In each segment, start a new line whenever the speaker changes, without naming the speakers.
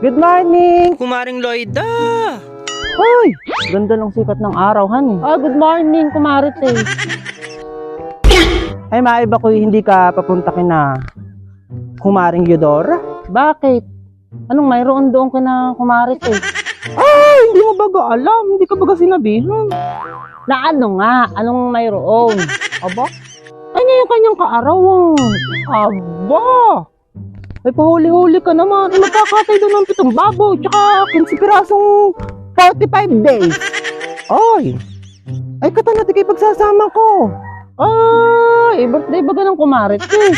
Good morning!
Kumaring Lloyda!
Hoy! Ganda ng sikat ng araw, honey. Ah, good morning, kumarites. Ay, maiba ko hindi ka papunta kina kumaring Eudora? Bakit? Anong mayroon doon ka na kumarites? Ay, hindi mo baga alam. Hindi ka baga sinabihan. Na ano nga? Anong mayroon? Aba? Ay, ngayon kanyang kaarawan. Aba! Ay, pahuli-huli ka naman. Ay, magkakatay doon ng pitong baboy. Tsaka 15 pirasong 45 days. Ay! Ay, katana, di kayo pagsasama ko. Ay, birthday baga ng kumarit eh.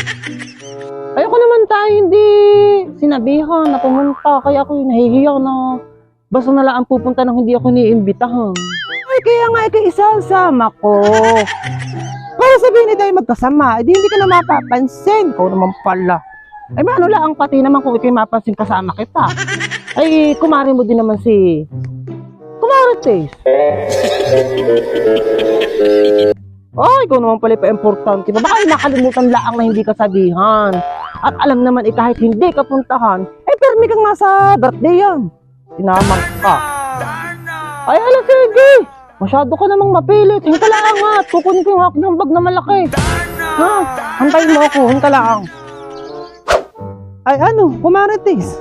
Ayoko naman tayo hindi sinabihan na pumunta. Kaya ako nahihiya na basta na lang ang pupunta nang hindi ako niimbitahan. Ay, kaya nga ikaw isasama ko. Para sabihin ni tayo magkasama, edi hindi ka na mapapansin. Ikaw naman pala. Ay, ano lang ang pati naman kung ikaw mapansin kasama kita. Ay, kumari mo din naman si... Kumarites. Ay, ikaw naman pala pa-importante. Baka ay nakalimutan laang na hindi ka sabihan. At alam naman eh, kahit hindi ka puntahan, eh, permi kang nasa birthday yan. Tinamang ka. Ay, ala, sige. Masyado ka namang mapilit. Hinta lang at kukunin ko yung hawak ng bag na malaki. Ha? Hantayin mo ako. Hinta lang. Ay, ano? Kumarites.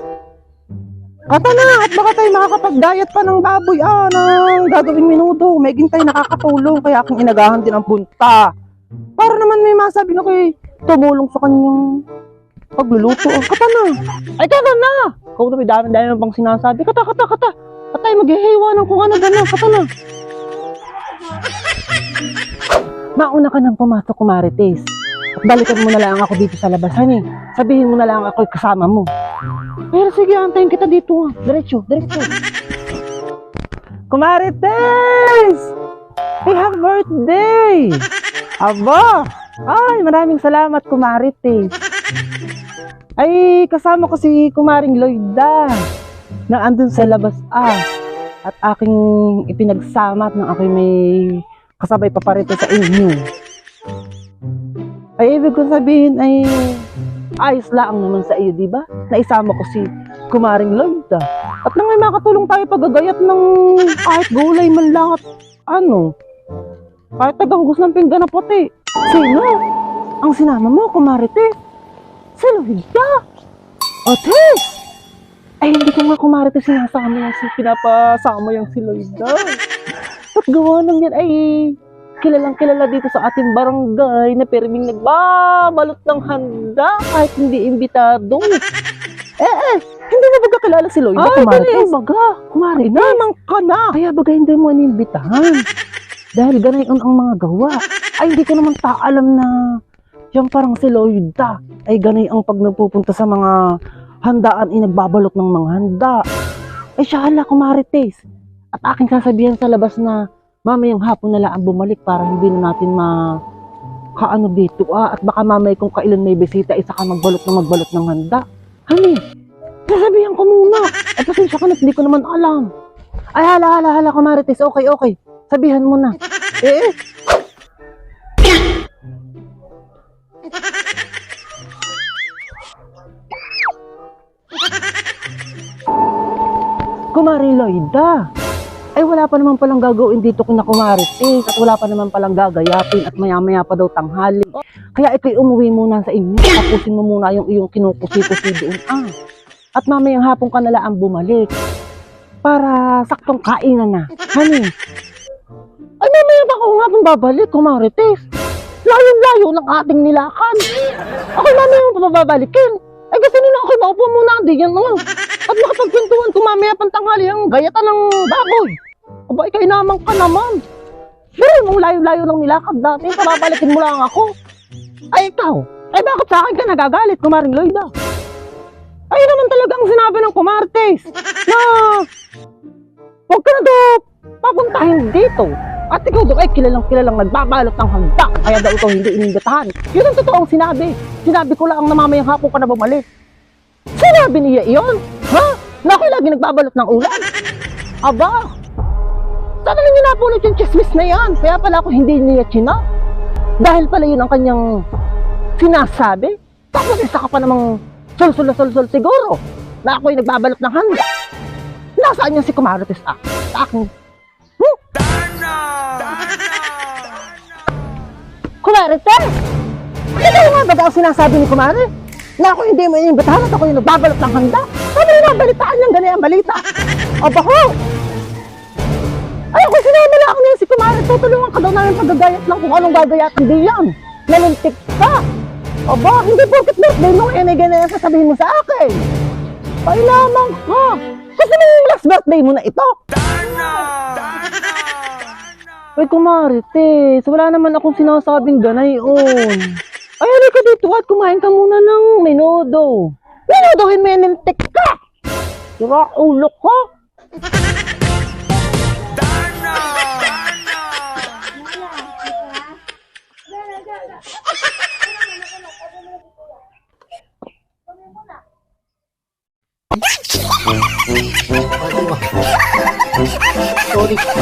Kata na, at baka tayo makakapag-diet pa ng baboy, ah, ng gagawing minuto. May tayo nakakatulong, kaya aking inagahan din ang punta. Para naman may masabi na kay tumulong sa kanyang pagluluto. Kata na. Ay, kata na. Kung na may dami-dami na bang sinasabi. Kata, kata, kata. At tayo maghihiwa ng kung ano gano'n. Kata na. Mauna ka nang pumasok, kumarites. Balikan mo na lang ako dito sa labasan eh. Sabihin mo na lang ako kasama mo. Pero sige, antayin kita dito. ah. Diretso, diretso. Kumarites! Hey, happy birthday! Aba! Ay, maraming salamat, Kumarites. Ay, kasama ko si Kumaring Lloyda na andun sa labas ah. At aking ipinagsama at nang ako'y may kasabay paparito sa inyo. Ay, ibig ko sabihin ay ayos lang naman sa iyo, di ba? Naisama ko si Kumaring Lloyd. ah. At nang may makatulong tayo paggagayat ng kahit gulay man lang at ano, kahit tagahugos ng pinggan na puti. Sino? Ang sinama mo, Kumarite? Si Lloyda? Otes! Ay, hindi ko nga Kumarite sinasama yung si pinapasama yung si Lloyda. At gawa ng yan ay kilalang kilala dito sa ating barangay na perming nagbabalot ng handa kahit hindi imbitado. Eh, eh, hindi na baga kilala si Lloyd? Ay, Kumarites? baga. Kumarites? Naman ka na. Kaya baga hindi mo inimbitahan. Dahil ganay ang mga gawa. Ay, hindi ko naman ta alam na yung parang si Lloyd ta, ay ganay ang pag napupunta sa mga handaan ay nagbabalot ng mga handa. Ay, siya hala, kumarites. At aking sasabihan sa labas na mamayang hapon na lang ang bumalik para hindi na natin ma kaano dito ah. At baka mamay kung kailan may bisita, isa ka magbalot na magbalot ng handa. Honey, sasabihan ko muna. At pasensya ka na, hindi ko naman alam. Ay, hala, hala, hala, kumarites. Okay, okay. Sabihan mo na. Eh, eh. Kumari Lloyda. Ay wala pa naman palang gagawin dito kina Kumarites at wala pa naman palang gagayapin at maya-maya pa daw tanghali. Kaya ito'y umuwi muna sa inyo. Tapusin mo muna yung iyong kinukusi-kusi doon. Ah. At mamayang hapon ka na lang bumalik. Para saktong kainan na. Honey. Ay mamaya ba ako nga babalik, Kumarites? Layo-layo ng ating nilakan. Ako mamaya pa babalikin. Ay kasi nila ako maupo muna di yan naman. At makapagkwentuhan ko mamaya pang tanghali ang gayatan ng baboy. Aba, ikay naman ka naman. Pero mong layo-layo ng nilakad dati, pababalikin mo lang ako. Ay ikaw, ay bakit sa akin ka nagagalit, kumaring Lloyda? Ay naman talaga ang sinabi ng kumartes na huwag ka na daw papuntahin dito. At ikaw doon ay kilalang kilalang nagbabalot ng handa. Kaya daw ito hindi inimbitahan. Yun ang totoong sinabi. Sinabi ko lang na mamayang hapon ka na bumalik. Sinabi niya iyon? Ha? Na lagi nagbabalot ng ulan? Aba! Sana lang niya napulot yung chismis na yan. Kaya pala ako hindi niya china. Dahil pala yun ang kanyang sinasabi. Tapos isa ka pa namang sul-sul na sul-sul siguro. na ako'y nagbabalot ng handa. Nasaan yung si Kumarites ah? Sa akin. Hmm? Kumarites! Ano nga ba ang sinasabi ni Kumari? Na ako hindi mo inimbitahan at ako yung nagbabalot ng handa? Ano yung nabalitaan niyang ganyan balita? Aba ho! Tutulungan ka daw namin paggagayat lang kung anong gagayatan di yan. Nalintik ka. Aba, hindi porket birthday mo, eh, may ganyan sasabihin mo sa akin. Ay lamang ka. Kasi nung last birthday mo na ito. Ay, kumarites. Wala naman akong sinasabing ganayon. Ay, halika dito at kumain ka muna ng menudo. Menudohin mo yung nintik ka! Sira ulo ko.
Sorry.